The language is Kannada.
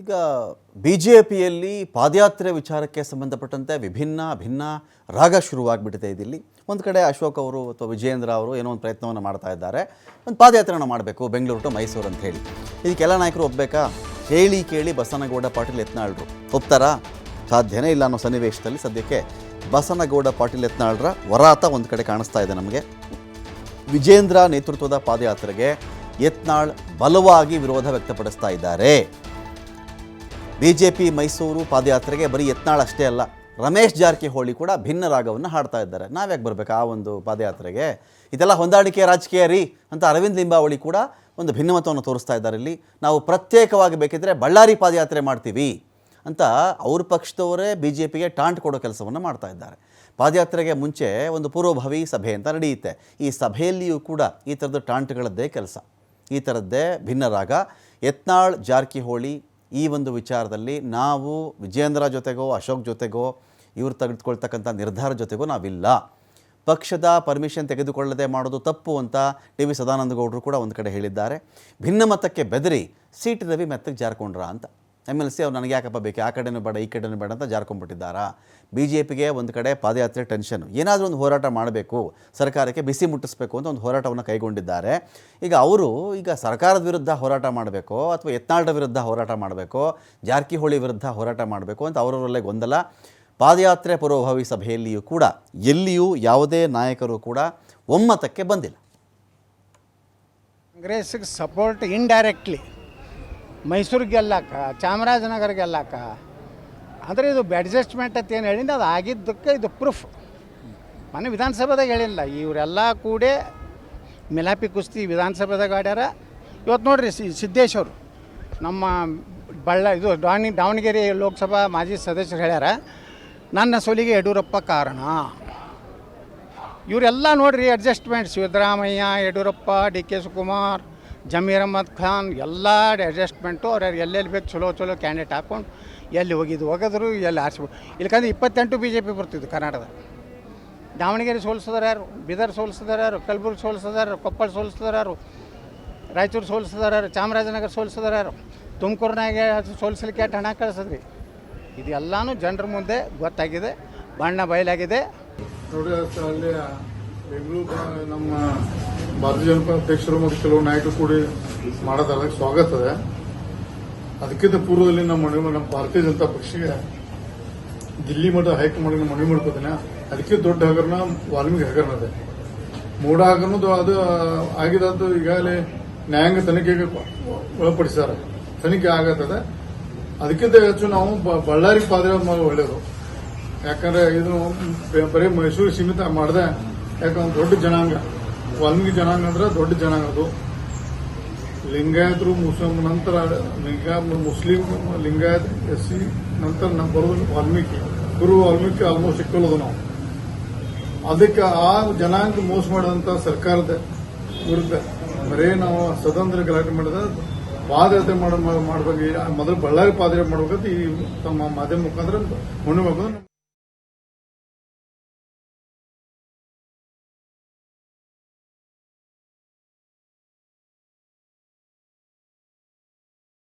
ಈಗ ಬಿ ಜೆ ಪಿಯಲ್ಲಿ ಪಾದಯಾತ್ರೆ ವಿಚಾರಕ್ಕೆ ಸಂಬಂಧಪಟ್ಟಂತೆ ವಿಭಿನ್ನ ಭಿನ್ನ ರಾಗ ಶುರುವಾಗ್ಬಿಟ್ಟಿದೆ ಇದಿಲ್ಲಿ. ಒಂದು ಕಡೆ ಅಶೋಕ್ ಅವರು ಅಥವಾ ವಿಜಯೇಂದ್ರ ಅವರು ಏನೋ ಒಂದು ಪ್ರಯತ್ನವನ್ನು ಮಾಡ್ತಾ ಇದ್ದಾರೆ. ಒಂದು ಪಾದಯಾತ್ರೆಯನ್ನು ಮಾಡಬೇಕು, ಬೆಂಗಳೂರು ಟು ಮೈಸೂರು ಅಂತ ಹೇಳಿ. ಇದಕ್ಕೆಲ್ಲ ನಾಯಕರು ಒಪ್ಪಬೇಕಾ ಹೇಳಿ ಕೇಳಿ ಬಸನಗೌಡ ಪಾಟೀಲ್ ಎತ್ನಾಳ್ರು ಒಪ್ತಾರಾ? ಸಾಧ್ಯನೇ ಇಲ್ಲ ಅನ್ನೋ ಸನ್ನಿವೇಶದಲ್ಲಿ ಸದ್ಯಕ್ಕೆ ಬಸನಗೌಡ ಪಾಟೀಲ್ ಎತ್ನಾಳ್ರ ವರಾತ ಒಂದು ಕಡೆ ಕಾಣಿಸ್ತಾ ಇದೆ ನಮಗೆ. ವಿಜೇಂದ್ರ ನೇತೃತ್ವದ ಪಾದಯಾತ್ರೆಗೆ ಯತ್ನಾಳ್ ಬಲವಾಗಿ ವಿರೋಧ ವ್ಯಕ್ತಪಡಿಸ್ತಾ ಇದ್ದಾರೆ. ಬಿಜೆಪಿ ಮೈಸೂರು ಪಾದಯಾತ್ರೆಗೆ ಬರೀ ಯತ್ನಾಳ್ ಅಷ್ಟೇ ಅಲ್ಲ, ರಮೇಶ್ ಜಾರಕಿಹೊಳಿ ಕೂಡ ಭಿನ್ನ ರಾಗವನ್ನು ಹಾಡ್ತಾ ಇದ್ದಾರೆ. ನಾವ್ಯಾಕೆ ಬರಬೇಕು ಆ ಒಂದು ಪಾದಯಾತ್ರೆಗೆ? ಇದೆಲ್ಲ ಹೊಂದಾಣಿಕೆ ರಾಜಕೀಯ ರೀ ಅಂತ ಅರವಿಂದ್ ಲಿಂಬಾವಳಿ ಕೂಡ ಒಂದು ಭಿನ್ನಮತವನ್ನು ತೋರಿಸ್ತಾ ಇದ್ದಾರೆ ಇಲ್ಲಿ. ನಾವು ಪ್ರತ್ಯೇಕವಾಗಿ ಬೇಕಿದ್ರೆ ಬಳ್ಳಾರಿ ಪಾದಯಾತ್ರೆ ಮಾಡ್ತೀವಿ ಅಂತ ಅವ್ರ ಪಕ್ಷದವರೇ ಬಿ ಜೆ ಪಿಗೆ ಟಾಂಟ್ ಕೊಡೋ ಕೆಲಸವನ್ನು ಮಾಡ್ತಾ ಇದ್ದಾರೆ. ಪಾದಯಾತ್ರೆಗೆ ಮುಂಚೆ ಒಂದು ಪೂರ್ವಭಾವಿ ಸಭೆ ಅಂತ ನಡೆಯುತ್ತೆ. ಈ ಸಭೆಯಲ್ಲಿಯೂ ಕೂಡ ಈ ಥರದ ಟಾಂಟ್ಗಳದ್ದೇ ಕೆಲಸ. ಈ ಥರದ್ದೇ ಭಿನ್ನರಾಗ ಯತ್ನಾಳ್ ಜಾರಕಿಹೊಳಿ ಈ ಒಂದು ವಿಚಾರದಲ್ಲಿ ನಾವು ವಿಜೇಂದ್ರ ಜೊತೆಗೋ, ಅಶೋಕ್ ಜೊತೆಗೋ, ಇವರು ತೆಗೆದುಕೊಳ್ತಕ್ಕಂಥ ನಿರ್ಧಾರ ಜೊತೆಗೋ ನಾವಿಲ್ಲ. ಪಕ್ಷದ ಪರ್ಮಿಷನ್ ತೆಗೆದುಕೊಳ್ಳದೆ ಮಾಡೋದು ತಪ್ಪು ಅಂತ ಟಿ ವಿ ಸದಾನಂದ ಗೌಡರು ಕೂಡ ಒಂದು ಕಡೆ ಹೇಳಿದ್ದಾರೆ. ಭಿನ್ನಮತಕ್ಕೆ ಬೆದರಿ, ಸೀಟ್ ರವಿ ಮೆತ್ತಗೆ ಜಾರ್ಕೊಂಡ್ರಾ ಅಂತ. ಎಂ ಎಲ್ ಸಿ ಅವ್ರು ನನಗೆ ಯಾಕಪ್ಪ ಬೇಕು? ಆ ಕಡೆನೂ ಬೇಡ, ಈ ಕಡೆನೂ ಬೇಡ ಅಂತ ಜಾರ್ಕೊಂಡ್ಬಿಟ್ಟಿದ್ದಾರಾ? ಬಿ ಜೆ ಪಿಗೆ ಒಂದು ಕಡೆ ಪಾದಯಾತ್ರೆ ಟೆನ್ಷನ್. ಏನಾದರೂ ಒಂದು ಹೋರಾಟ ಮಾಡಬೇಕು, ಸರ್ಕಾರಕ್ಕೆ ಬಿಸಿ ಮುಟ್ಟಿಸ್ಬೇಕು ಅಂತ ಒಂದು ಹೋರಾಟವನ್ನು ಕೈಗೊಂಡಿದ್ದಾರೆ. ಈಗ ಅವರು ಈಗ ಸರ್ಕಾರದ ವಿರುದ್ಧ ಹೋರಾಟ ಮಾಡಬೇಕೋ, ಅಥವಾ ಯತ್ನಾಳ್ರ ವಿರುದ್ಧ ಹೋರಾಟ ಮಾಡಬೇಕೋ, ಜಾರಕಿಹೊಳಿ ವಿರುದ್ಧ ಹೋರಾಟ ಮಾಡಬೇಕು ಅಂತ ಅವರವರಲ್ಲೇ ಗೊಂದಲ. ಪಾದಯಾತ್ರೆ ಪೂರ್ವಭಾವಿ ಸಭೆಯಲ್ಲಿಯೂ ಕೂಡ, ಎಲ್ಲಿಯೂ ಯಾವುದೇ ನಾಯಕರು ಕೂಡ ಒಮ್ಮತಕ್ಕೆ ಬಂದಿಲ್ಲ. ಕಾಂಗ್ರೆಸ್ಗೆ ಸಪೋರ್ಟ್ ಇಂಡೈರೆಕ್ಟ್ಲಿ ಮೈಸೂರಿಗೆ ಗೆಲ್ಲಕ್ಕ ಚಾಮರಾಜನಗರ ಗೆಲ್ಲಕ್ಕ ಅಂದರೆ ಇದು ಅಡ್ಜಸ್ಟ್ಮೆಂಟ್ ಅಂತ ಏನು ಹೇಳಿಂದ ಅದು ಆಗಿದ್ದಕ್ಕೆ ಇದು ಪ್ರೂಫ್ ಮನೆ ವಿಧಾನಸಭೆದಾಗ ಹೇಳಿಲ್ಲ ಇವರೆಲ್ಲ ಕೂಡ ಮಿಲಾಪಿ ಕುಸ್ತಿ ವಿಧಾನಸಭೆದಾಗ ಆಡ್ಯಾರ. ಇವತ್ತು ನೋಡ್ರಿ ಸಿದ್ದೇಶ್ ಅವರು, ನಮ್ಮ ಬಳ್ಳ, ಇದು ದಾವಣಿ, ದಾವಣಗೆರೆ ಲೋಕಸಭಾ ಮಾಜಿ ಸದಸ್ಯರು ಹೇಳ್ಯಾರ, ನನ್ನ ಸೋಲಿಗೆ ಯಡಿಯೂರಪ್ಪ ಕಾರಣ. ಇವರೆಲ್ಲ ನೋಡ್ರಿ adjustment Siddaramaiah, Yediyurappa, D K Shivakumar Zameer Ahmed Khan ಎಲ್ಲ ಅಡ್ಜಸ್ಟ್ಮೆಂಟು ಅವ್ರು ಎಲ್ಲೆಲ್ಲಿ ಬೇಕು ಚಲೋ ಚಲೋ ಕ್ಯಾಂಡಿಡೇಟ್ ಹಾಕ್ಕೊಂಡು ಎಲ್ಲಿ ಹೋಗಿದ್ದು ಹೋಗಿದ್ರು ಎಲ್ಲಿ ಆರಿಸ್ಬೋದು ಇಲ್ಲಕಂದ್ರೆ ಇಪ್ಪತ್ತೆಂಟು ಬಿ ಜೆ ಪಿ ಬರ್ತಿದ್ದು ಕರ್ನಾಟಕದ. ದಾವಣಗೆರೆ ಸೋಲಿಸಿದಾರ ಯಾರು? ಬೀದರ್ ಸೋಲ್ಸಿದಾರ ಯಾರು? ಕಲ್ಬುರ್ಗಿ ಸೋಲ್ಸಿದಾರ ಕೊಪ್ಪಳ ಸೋಲ್ಸಿದಾರ ಯಾರು? ರಾಯಚೂರು ಸೋಲ್ಸಿದಾರ ಯಾರು? ಚಾಮರಾಜನಗರ ಸೋಲ್ಸಿದಾರ ಯಾರು? ತುಮಕೂರಿನಾಗೆ ಸೋಲಿಸಲಿಕ್ಕೆ ಹಣ ಕಳಿಸಿದ್ರಿ? ಇದೆಲ್ಲನೂ ಜನರ ಮುಂದೆ ಗೊತ್ತಾಗಿದೆ, ಬಣ್ಣ ಬಯಲಾಗಿದೆ. ನಮ್ಮ ಭಾರತೀಯ ಜನತಾ ಅಧ್ಯಕ್ಷರು ಮತ್ತು ಕೆಲವು ನಾಯಕರು ಕೂಡಿ ಮಾಡೋದಲ್ಲ ಸ್ವಾಗತ ಇದೆ. ಅದಕ್ಕಿಂತ ಪೂರ್ವದಲ್ಲಿ ನಮ್ಮ ಮನೆ ನಮ್ಮ ಭಾರತೀಯ ಜನತಾ ಪಕ್ಷಕ್ಕೆ ದಿಲ್ಲಿ ಮಠ ಹೈಕಮಾಂಡ್ ಮನವಿ ಮಾಡ್ಕೋತೇನೆ. ಅದಕ್ಕೆ ದೊಡ್ಡ ಹಗರಣ ವಾಲ್ಮೀಕಿ ಹಗರಣ ಇದೆ. ಮೂಡ ಹಗರಣದು ಅದು ಆಗಿದ್ದು ಈಗಾಗಲೇ ನ್ಯಾಯಾಂಗ ತನಿಖೆಗೆ ಒಳಪಡಿಸ್ಯಾರ ತನಿಖೆ ಆಗತ್ತದೆ. ಅದಕ್ಕಿಂತ ಹೆಚ್ಚು ನಾವು ಬಳ್ಳಾರಿ ಪಾದ್ರೆ ಒಳ್ಳೆಯದು ಯಾಕಂದ್ರೆ ಇದು ಬರೀ ಮೈಸೂರು ಸೀಮಿತ ಮಾಡಿದೆ. ಯಾಕಂದ್ರೆ ದೊಡ್ಡ ಜನಾಂಗ. ವಾಲ್ಮೀಕಿ ಜನಾಂಗ ಅಂದ್ರೆ ದೊಡ್ಡ ಜನಾಂಗ ಅದು. ಲಿಂಗಾಯತರು ಮುಸ್ಲಿಂ ನಂತರ ಲಿಂಗ ಮುಸ್ಲಿಂ ಲಿಂಗಾಯತ್ ಎಸ್ ಸಿ ನಂತರ ನಮ್ಮ ಬರೋದು ವಾಲ್ಮೀಕಿ. ಗುರು ವಾಲ್ಮೀಕಿ ಆಲ್ಮೋಸ್ಟ್ ಇಕ್ಕೊಳ್ಳೋದು ನಾವು. ಅದಕ್ಕೆ ಆ ಜನಾಂಗ ಮೋಸ ಮಾಡಿದಂತ ಸರ್ಕಾರದ ವಿರುದ್ಧ ಬರೇ ನಾವು ಸ್ವತಂತ್ರ ಗಲಾಟೆ ಮಾಡಿದ, ಪಾದಯಾತ್ರೆ ಮಾಡ ಮಾಡ್ಬೇಕು ಮೊದಲು ಬಳ್ಳಾರಿ ಪಾದಯಾತ್ರೆ ಮಾಡಬೇಕಂತ ಈ ತಮ್ಮ ಮಾಧ್ಯಮ ಮುಖಾಂತರ ಮಾಡ್ಕೊಂಡು